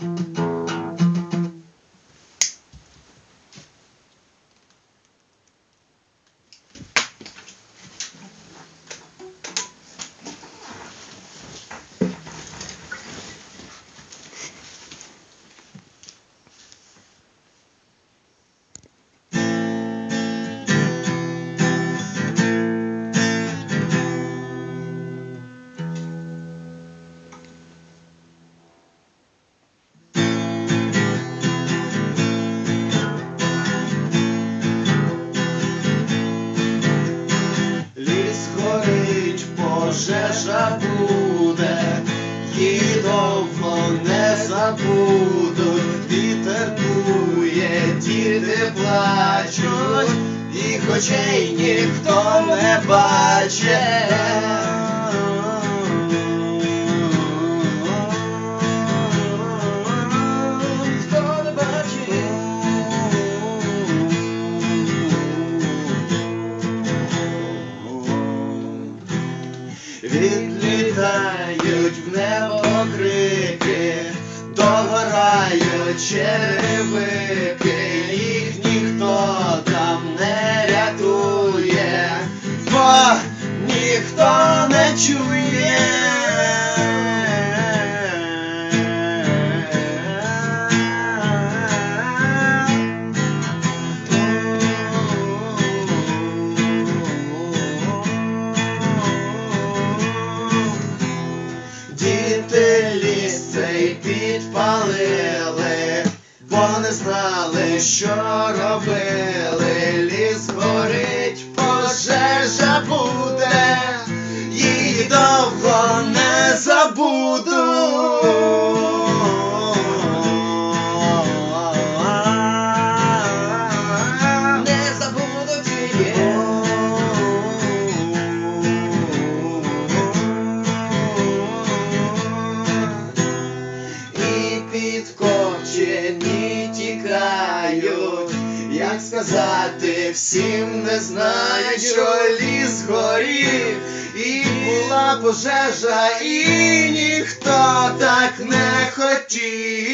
Ліс пожежа буде, її довго не забудуть, вітер дує, діти плачуть, їх очей ніхто не бачить. Відлітають в небо крики, догорають черевики, їх ніхто там не рятує, бо ніхто не чує. Бо не знали, що робили. Ліс горить, пожежа буде, її довго не забуду. Не забудуть. І підкопчені тікають, як сказати, всім не знаю, що ліс горів, і була пожежа, і ніхто так не хотів.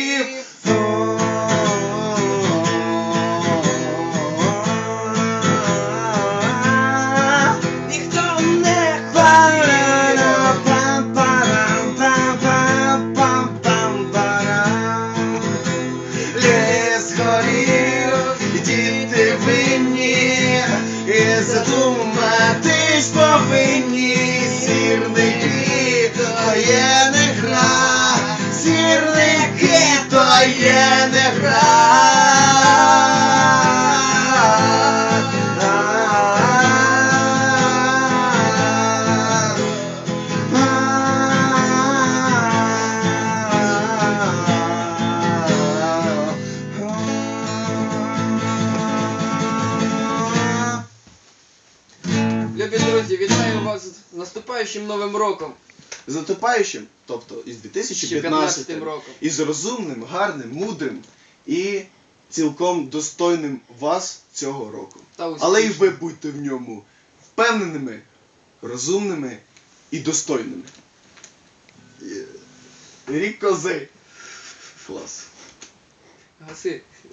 І задуматись повинні сірники, то є не Любі друзі, вітаю вас з наступаючим новим роком. З наступаючим, тобто із 2015 2015 роком. із розумним, гарним, мудрим і цілком достойним вас цього року. Та Але і ви будьте в ньому впевненими, розумними і достойними. Є. Рік кози. Клас. Гаси.